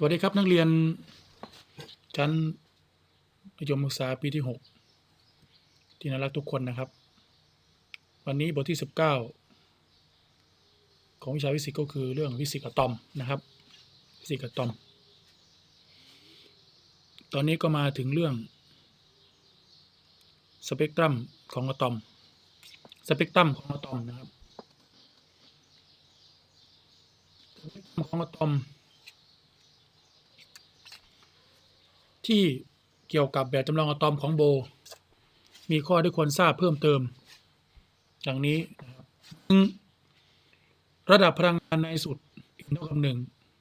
สวัสดีครับนักเรียน ชั้นมัธยมศึกษาปีที่หกที่น่ารักทุกคนนะครับ วันนี้บทที่สิบเก้าของวิชาฟิสิกส์ก็คือเรื่องฟิสิกส์อะตอมนะครับฟิสิกส์อะตอม ตอนนี้ก็มาถึงเรื่องสเปกตรัมของอะตอมสเปกตรัมของอะตอมนะครับสเปกตรัมของอะตอม ที่เกี่ยวกับแบบจำลองอะตอมของโบ มีข้อที่ควรทราบเพิ่มเติมดังนี้ระดับพลังงานในสุด n เท่ากับหนึ่ง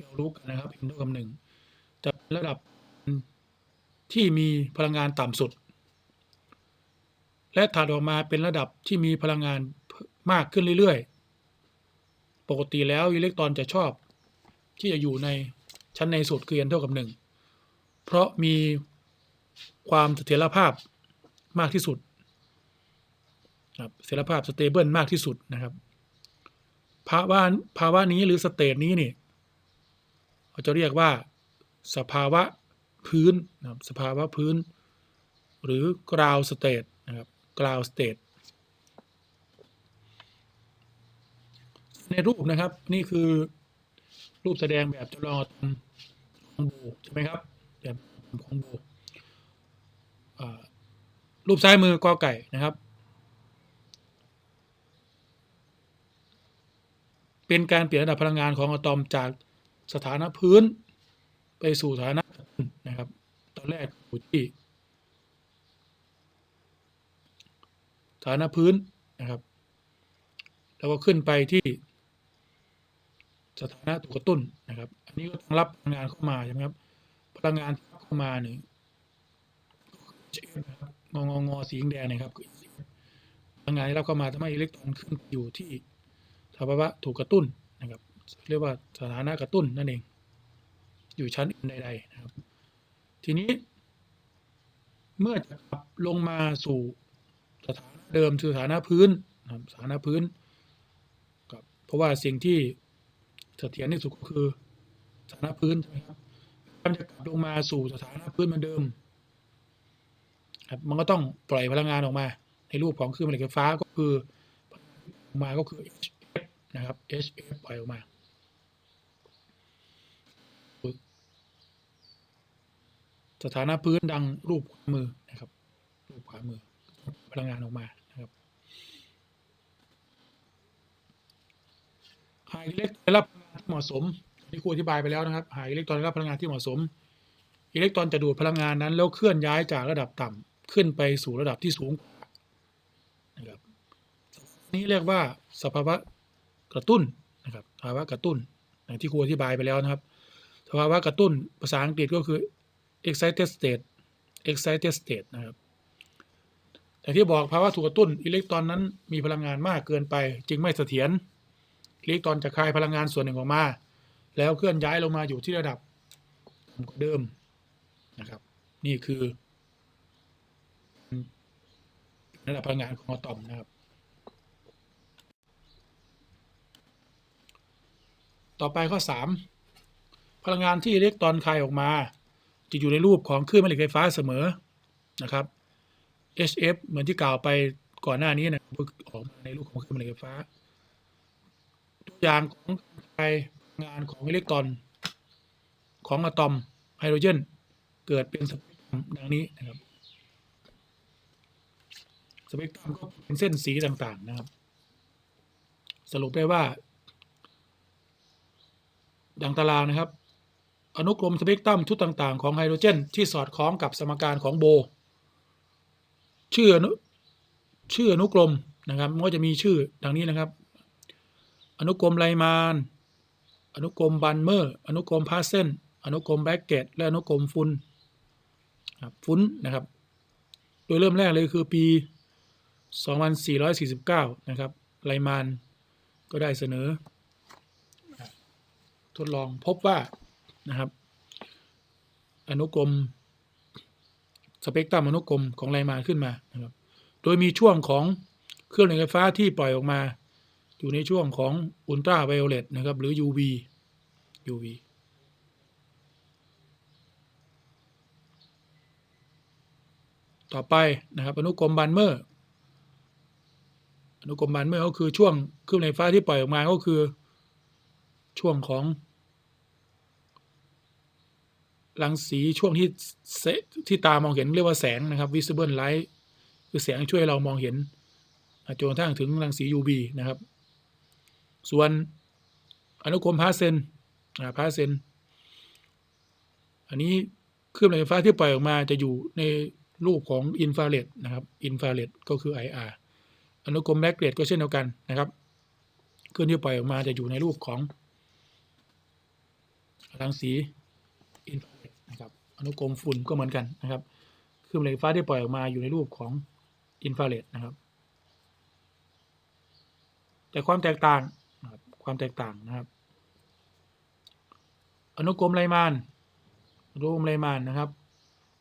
เรารู้กันนะครับ n เท่ากับหนึ่งจะเป็นระดับที่มีพลังงานต่ำสุด และถัดออกมาเป็นระดับที่มีพลังงานมากขึ้นเรื่อยๆ ปกติแล้วอิเล็กตรอนจะชอบที่จะอยู่ในชั้นในสุดคือ n เท่ากับหนึ่ง เพราะมีความเสถียรภาพมากที่สุดครับเสถียรภาพสเตเบิลมากที่สุดนะครับภาวะภาวะนี้หรือสเตทนี้นี่เราจะเรียกว่าสภาวะพื้นนะครับสภาวะพื้น หรือ ground state นะครับ ground state ในรูปนะครับนี่คือรูปแสดงแบบจำลองอะตอมของโบใช่ไหมครับ แบบของโบอ่ารูปซ้ายมือกอไก่นะครับ เป็นการเปลี่ยนระดับพลังงานของอะตอมจากสถานะพื้น ไปสู่สถานะนะครับ ตอนแรกอยู่ที่สถานะพื้นนะครับ แล้วก็ขึ้นไปที่สถานะถูกกระตุ้นนะครับ อันนี้ก็ต้องรับพลังงานเข้ามาใช่ไหมครับ พลังงานเข้ามาหนึ่งงองงอสีแดงนะครับพลังงานที่รับเข้ามาทำให้อิเล็กตรอนขึ้นอยู่ที่สภาวะถูกกระตุ้นนะครับ เรียกว่าสถานะกระตุ้นนั่นเอง อยู่ชั้นใดๆนะครับ ทีนี้ เมื่อจะกลับลงมาสู่สถานะเดิมคือสถานะพื้นนะครับสถานะพื้นกับเพราะว่าสิ่งที่เสถียรที่สุดก็คือสถานะพื้นใช่ไหมครับ มันจะกลับลงมาสู่สถานะพื้นเหมือนเดิมครับมันก็ต้องปล่อยพลังงานออกมา ในรูปของคลื่นแม่เหล็กไฟฟ้าก็คือออกมาก็คือ HF นะครับ HF ปล่อยออกมาสถานะพื้นดังรูปขวามือนะครับ รูปขวามือ พลังงานออกมานะครับหากอิเล็กได้รับพลังงานที่เหมาะสม ที่ครูอธิบายไปแล้วนะครับ หาอิเล็กตรอนรับพลังงานที่เหมาะสม อิเล็กตรอนจะดูดพลังงานนั้น แล้วเคลื่อนย้ายจากระดับต่ำขึ้นไปสู่ระดับที่สูงนะครับนี้เรียกว่าสภาวะกระตุ้นนะครับภาวะกระตุ้นอย่างที่ครูอธิบายไปแล้วนะครับสภาวะกระตุ้นภาษาอังกฤษก็คือ excited state excited state นะครับแต่ที่บอกภาวะถูกกระตุ้น อิเล็กตรอนนั้นมีพลังงานมากเกินไป จึงไม่เสถียรอิเล็กตรอนจะคายพลังงานส่วนหนึ่งออกมา แล้วเคลื่อนย้ายลงมาอยู่ที่ระดับเดิมนะครับ นี่คือระดับพลังงานของอะตอมนะครับ ต่อไปข้อ 3 พลังงานที่อิเล็กตรอนคายออกมา จะอยู่ในรูปของคลื่นแม่เหล็กไฟฟ้าเสมอนะครับ HF เหมือนที่กล่าวไปก่อนหน้านี้นะออกมาในรูปของคลื่นแม่เหล็กไฟฟ้าตัวอย่างของการ งานของอิเล็กตรอน ของอะตอมไฮโดรเจน เกิดเป็นสเปกตรัมดังนี้นะครับ สเปกตรัมก็เป็นเส้นสีต่างๆนะครับ สรุปได้ว่า ดังตารางนะครับ อนุกรมสเปกตรัมชุดต่าง ๆ ของไฮโดรเจน ที่สอดคล้องกับสมการของโบ ชื่ออนุชื่ออนุกรมนะครับมันก็จะมีชื่อดังนี้นะครับ อนุกรมไลมาน อนุกรมบันเมอร์อนุกรมพาเซนอนุกรมแบ็กเกตและอนุกรมฟุนครับฟุนนะครับ โดยเริ่มแรกเลยคือปี 2449 นะครับไลมานก็ได้เสนอ ทดลองพบว่านะครับ อนุกรมสเปกตรัมอนุกรมของไลมานขึ้นมานะครับ โดยมีช่วงของเครื่องหล่นไฟฟ้าที่ปล่อยออกมา อยู่ในช่วงของอุลตราไวโอเลตนะครับ หรือ UV UV ต่อไปนะครับอนุกรมบานเมอร์อนุกรมบานเมอร์ก็คือช่วงคลื่นไฟฟ้าที่ปล่อยออกมาก็คือ ช่วงของรังสีช่วงที่ที่ตามองเห็นเรียกว่าแสงนะครับ visible light คือแสงช่วยเรามองเห็นจนกระทั่งถึงรังสี UV นะครับ ส่วนอนุกรมพาเซน อ่าพาเซนอันนี้คลื่นไฟฟ้าที่ปล่อยออกมาจะอยู่ในรูปของอินฟราเรดนะครับอินฟราเรดก็คือ IR อนุกรมแบล็กเรดก็เช่นเดียวกันนะครับคลื่นที่ปล่อยออกมาจะอยู่ในรูปของรังสีอินฟราเรดนะครับอนุกรมฝุ่นก็เหมือนกันนะครับคลื่นไฟฟ้าที่ปล่อยออกมาอยู่ในรูปของอินฟราเรดนะครับ แต่ความแตกต่างนะครับความแตกต่างนะครับ อนุกรมไลมานอนุกรมไลมานนะครับ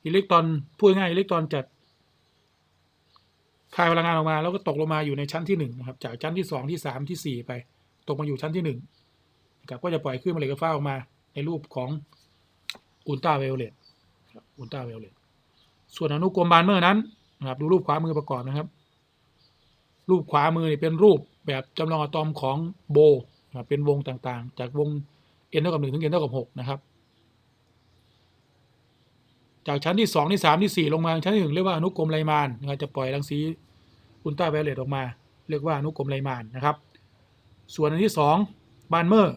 อิเล็กตรอนพูดง่ายอิเล็กตรอนจะคายพลังงานออกมา แล้วก็ตกลงมาอยู่ในชั้นที่หนึ่งนะครับ จากชั้นที่สองที่สามที่สี่ไป ตกมาอยู่ชั้นที่หนึ่งนะครับก็จะปล่อยคลื่นม่เหล็กไฟฟ้าออกมา ในรูปของอุลตราไวโอเลตอุลตราไวโอเลตส่วนอนุกรมบานเมอร์นั้นนะครับดูรูปขวามือประกอบนะครับ รูปขวามือนี่เป็นรูปแบบจำลองอะตอมของโบนะครับเป็นวงต่างๆ จากวง n เท่ากับหนึ่งถึง n เท่ากับหกนะครับ จากชั้นที่สองที่สามที่สี่ลงมาชั้นที่หนึ่งเรียกว่าอนุกรมไลมานนะครับจะปล่อยรังสีอุลตราไวโอเลตออกมา เรียกว่าอนุกรมไลมานนะครับ ส่วนอันที่สองบานเมอร์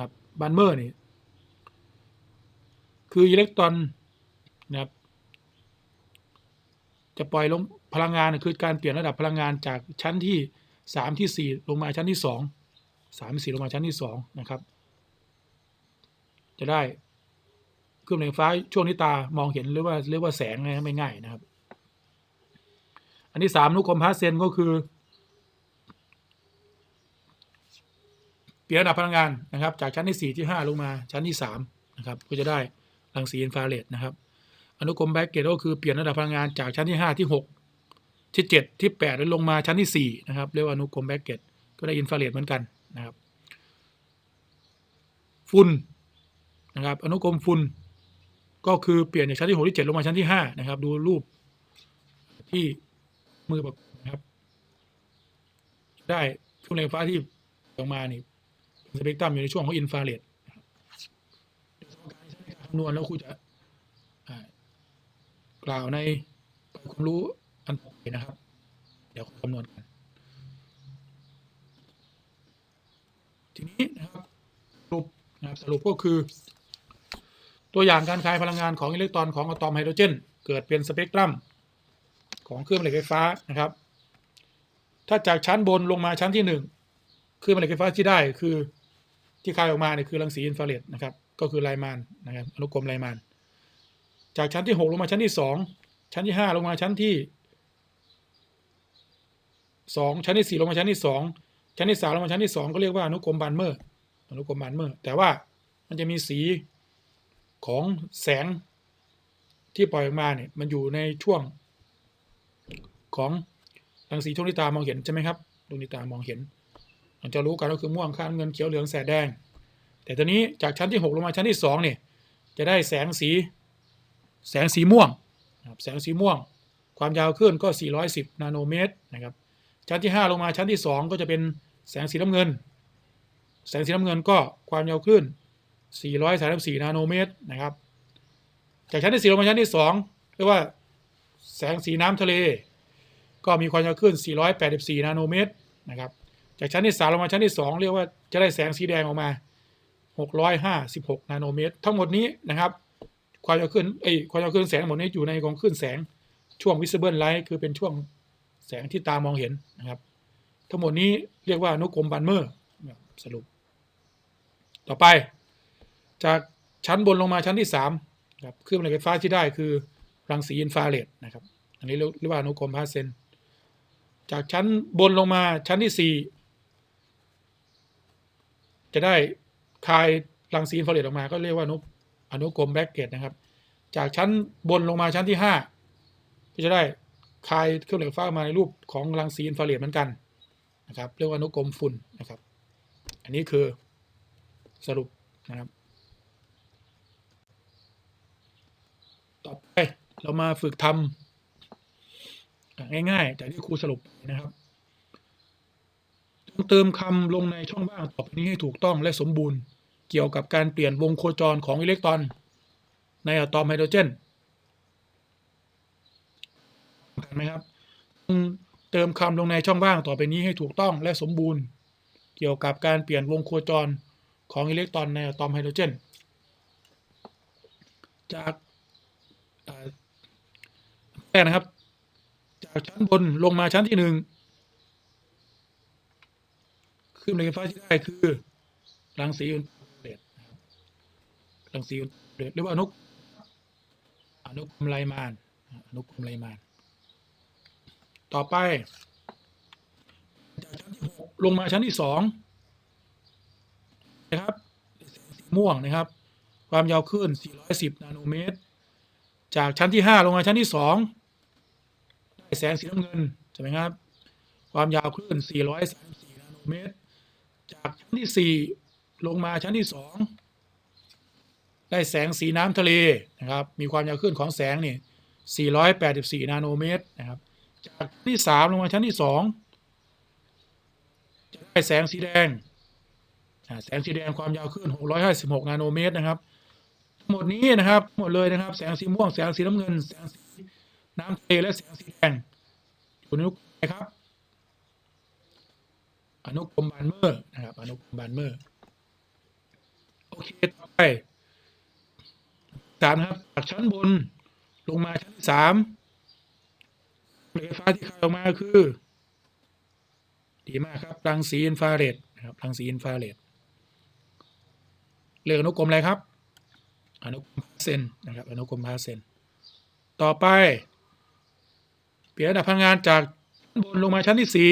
ครับบานเมอร์นี่คืออิเล็กตรอนนะครับจะปล่อยลงพลังงานคือการเปลี่ยนระดับพลังงานจากชั้นที่สามที่สี่ลงมาชั้นที่ สามสี่ลงมาชั้นที่สองนะครับ จะได้เครื่องไฟฟ้าช่วงที่ตามองเห็นหรือว่าเรียกว่าแสงนะไม่ง่ายนะครับ อันที่สามนุกรมพาเซนก็คือเปลี่ยนระดับพลังงานนะครับ จากชั้นที่สี่ที่ห้าลงมาชั้นที่สามนะครับ ก็จะได้รังสีอินฟราเรดนะครับ อนุกรมแบ็กเกตก็คือเปลี่ยนระดับพลังงานจากชั้นที่ห้าที่หกที่เจ็ดที่แปดแล้วลงมาชั้นที่สี่นะครับ เรียกว่าอนุกรมแบ็กเกตก็ได้อินฟราเรดเหมือนกัน นะครับฝุ่นนะครับ อนุกรมฝุ่นก็คือเปลี่ยนจากชั้นที่หกที่เจ็ดลงมาชั้นที่ห้านะครับ ดูรูปที่มือแบบนะครับ ได้ช่วงไฟฟ้าที่ออกมานี่สเปกตรัมอยู่ในช่วงของอินฟราเรดคำนวณแล้วครูจะกล่าวในความรู้อันต่อไปนะครับ เดี๋ยวคำนวณกัน ทีนี้นะครับสรุปนะครับสรุปก็คือ ตัวอย่างการคายพลังงานของอิเล็กตรอนของอะตอมไฮโดรเจน เกิดเป็นสเปกตรัมของเครื่องแม่เหล็กไฟฟ้านะครับ ถ้าจากชั้นบนลงมาชั้นที่หนึ่งเครื่องแม่เหล็กไฟฟ้าที่ได้คือที่คายออกมาเนี่ยคือรังสีอินฟราเรดนะครับ ก็คือไลมานนะครับอนุกรมไลมานจากชั้นที่หกลงมาชั้นที่สองชั้นที่ห้าลงมาชั้นที่สองชั้นที่สี่ลงมาชั้นที่สอง ชั้นที่สามลงมาชั้นที่สองก็เรียกว่าอนุกรมบานเมอร์อนุกรมบานเมอร์แต่ว่ามันจะมีสีของแสงที่ปล่อยออกมาเนี่ยมันอยู่ในช่วงของรังสีช่วงที่ตามองเห็นใช่ไหมครับดวงตามองเห็นเราจะรู้กันก็คือม่วงข้ามเงินเขียวเหลืองแสดแดง แต่ตอนนี้จากชั้นที่หกลงมาชั้นที่สองเนี่ยจะได้แสงสีแสงสีม่วงนะครับแสงสีม่วง ความยาวคลื่นก็ 410 นาโนเมตรนะครับชั้นที่ 5 ลงมาชั้นที่ 2 ก็จะเป็น แสงสีน้ำเงิน แสงสีน้ำเงินก็ความยาวคลื่น 434 นาโนเมตรนะครับ จากชั้นที่4ลงมาชั้นที่ 2 เรียกว่าแสงสีน้ำทะเล ก็มีความยาวคลื่น 484 นาโนเมตรนะครับ จากชั้นที่ 3 ลงมาชั้นที่ 2 เรียกว่าจะได้แสงสีแดงออกมา 656 นาโนเมตร ทั้งหมดนี้นะครับ ความยาวคลื่นเอ้ความยาวคลื่นแสงทั้งหมดนี้อยู่ในกองคลื่นแสงช่วง visible light คือเป็นช่วงแสงที่ตามองเห็นนะครับ ทั้งหมดนี้เรียกว่าอนุกรมบันเมอร์สรุป ต่อไป จากชั้นบนลงมาชั้นที่สามครับเครื่องแม่เหล็กไฟฟ้าที่ได้คือรังสีอินฟราเรดนะครับอันนี้เรียกว่าอนุกรมพาเซนจากชั้นบนลงมาชั้นที่สี่จะได้คายรังสีอินฟราเรดออกมาก็เรียกว่าอนุอนุกรมแบ็กเกตนะครับ จากชั้นบนลงมาชั้นที่ห้าก็จะได้คายเครื่องเหล็กไฟฟ้ามาในรูปของรังสีอินฟราเรดเหมือนกัน นะครับเรียกว่าอนุกรมฝุ่นนะครับ อันนี้คือสรุปนะครับ ต่อไปเรามาฝึกทำง่ายๆจากที่ครูสรุปนะครับจงเติมคำลงในช่องว่างต่อไปนี้ให้ถูกต้องและสมบูรณ์ เกี่ยวกับการเปลี่ยนวงโคจรของอิเล็กตรอน ในอะตอมไฮโดรเจนเห็นไหมครับ เติมคำลงในช่องว่างต่อไปนี้ให้ถูกต้องและสมบูรณ์ เกี่ยวกับการเปลี่ยนวงโคจรของอิเล็กตรอนในอะตอมไฮโดรเจน จากแรกนะครับ จากชั้นบนลงมาชั้นที่หนึ่งคลื่นแรงไฟฟ้าที่ได้คือรังสีอุลตราไวโอเลตนะครับรังสีอุลตราไวโอเลตหรือว่าอนุอนุกรมไลมานอนุกรมไลมาน ต่อไป จากชั้นที่หกลงมาชั้นที่สองนะครับสีม่วงนะครับ ความยาวคลื่น410 นาโนเมตร จากชั้นที่ 5 ลงมาชั้นที่ 2 ได้แสงสีน้ำเงินใช่ไหมครับ ความยาวคลื่น 434 นาโนเมตร จากชั้นที่ 4 ลงมาชั้นที่ 2 ได้แสงสีน้ำทะเลนะครับ มีความยาวคลื่นของแสงนี่ 484 นาโนเมตรนะครับ จากชั้นที่3ลงมาชั้นที่2จะได้แสงสีแดงแสงสีแดงความยาวคลื่น656 นาโนเมตรนะครับ ทั้งหมดนี้นะครับหมดเลยนะครับ แสงสีม่วง แสงสีน้ำเงิน แสงสีน้ำทะเลและแสงสีแดงอยู่ในอนุกรมอะไรครับ อนุกรมบานเมอร์นะครับ อนุกรมบานเมอร์ โอเค ต่อไปสามนะครับจากชั้นบนลงมาชั้นที่สาม ไฟฟ้าที่คายออกมาคือ ดีมากครับรังสีอินฟราเรดนะครับรังสีอินฟราเรดเรียกอนุกรมอะไรครับ อนุกรมพาเซนนะครับอนุกรมพาเซนต่อไป เปลี่ยนระดับพลังงานจากชั้นบนลงมาชั้นที่สี่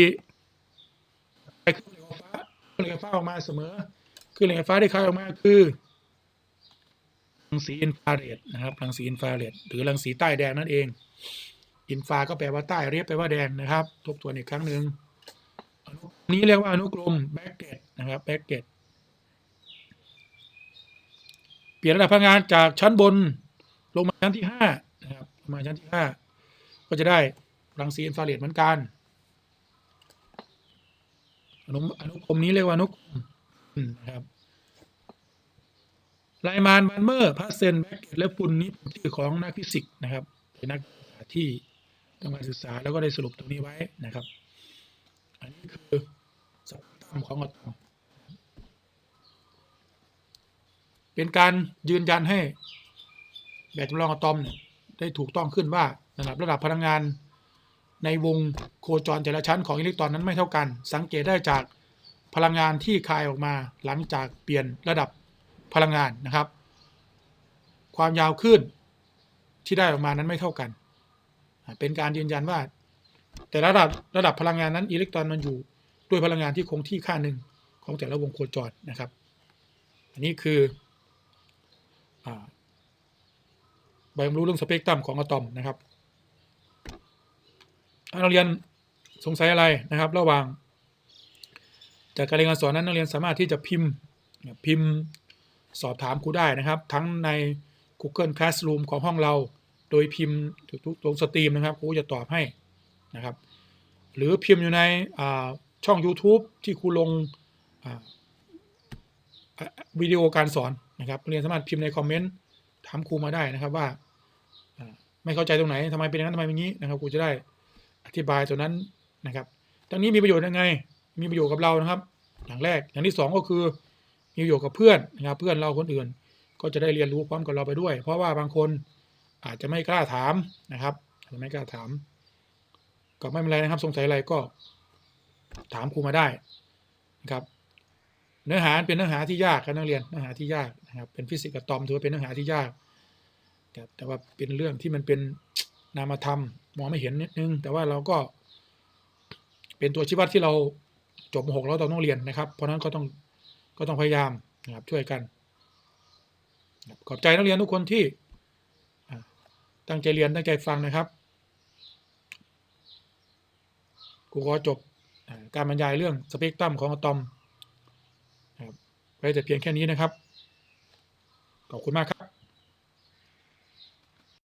ไปขึ้นเหล็กไฟฟ้าขึ้นเหล็กไฟฟ้าออกมาเสมอขึ้นเหล็กไฟฟ้าที่คายออกมาคือรังสีอินฟราเรดนะครับรังสีอินฟราเรดหรือรังสีใต้แดงนั่นเอง อินฟาก็แปลว่าใต้เรียบแปลว่าแดงนะครับ ทบทวนอีกครั้งหนึ่งนี้เรียกว่าอนุกรมแบ็กเกตนะครับแบ็กเกตเปลี่ยนระดับพลังงานจากชั้นบนลงมาชั้นที่ห้านะครับลงมาชั้นที่ห้าก็จะได้รังสีอินฟราเรดเหมือนกันอนุอนุกรมนี้เรียกว่าอนุกรมนะครับไลมานบันเมอร์พาเซนแบ็กเกตและปุนนี้เป็นชื่อของนักฟิสิกส์นะครับเป็นนักที่ ทำการศึกษาแล้วก็ได้สรุปตรงนี้ไว้นะครับ อันนี้คือสมการของอะตอมเป็นการยืนยันให้แบบจำลองอะตอมเนี่ยได้ถูกต้องขึ้นว่านะครับระดับพลังงานในวงโคจรแต่ละชั้นของอิเล็กตรอนนั้นไม่เท่ากัน สังเกตได้จากพลังงานที่คายออกมาหลังจากเปลี่ยนระดับพลังงานนะครับ ความยาวคลื่นที่ได้ออกมานั้นไม่เท่ากัน เป็นการยืนยันว่า แต่ละระดับระดับพลังงานนั้นอิเล็กตรอนมันอยู่ด้วยพลังงานที่คงที่ค่าหนึ่งของแต่ละวงโคจรนะครับ อันนี้คือใบความรู้เรื่องสเปกตรัมของอะตอมนะครับนักเรียนสงสัยอะไรนะครับ ระหว่าง จากการเรียนการสอนนั้นนักเรียนสามารถที่จะพิมพ์พิมพ์สอบถามครูได้นะครับ ทั้งใน Google Classroom ของห้องเรา โดยพิมพ์ทุกตรงสตรีมนะครับครูจะตอบให้นะครับ หรือพิมพ์อยู่ในช่อง YouTube ที่ครูลงวิดีโอการสอนนะครับเรียนสามารถพิมพ์ในคอมเมนต์ถามครูมาได้นะครับว่าไม่เข้าใจตรงไหนทำไมเป็นอย่างนั้นทำไมเป็นอย่างนี้นะครับครูจะได้อธิบายตัวนั้นนะครับตรงนี้มีประโยชน์ยังไง มีประโยชน์กับเรานะครับ อย่างแรกอย่างที่สองก็คือมีประโยชน์กับเพื่อนนะครับเพื่อนเราคนอื่น ก็จะได้เรียนรู้พร้อมกับเราไปด้วย เพราะว่าบางคน อาจจะไม่กล้าถามนะครับอาจจะไม่กล้าถาม ก็ไม่เป็นไรนะครับ สงสัยอะไรก็ถามครูมาได้นะครับ เนื้อหาเป็นเนื้อหาที่ยากครับนักเรียนเนื้อหาที่ยากนะครับ เป็นฟิสิกส์อะตอมถือว่าเป็นเนื้อหาที่ยาก แต่ว่าเป็นเรื่องที่มันเป็นนามธรรมมองไม่เห็นนิดนึง แต่ว่าเราก็ เป็นตัวชี้วัดที่เราจบม .6 แล้วเราต้องเรียนนะครับ เพราะนั้นก็ต้องก็ต้องพยายามนะครับช่วยกันขอบใจนักเรียนทุกคนที่ ตั้งใจเรียนตั้งใจฟังนะครับกูขอจบการบรรยายเรื่องสเปกตรัมของอะตอมไว้แต่เพียงแค่นี้นะครับ ขอบคุณมากครับ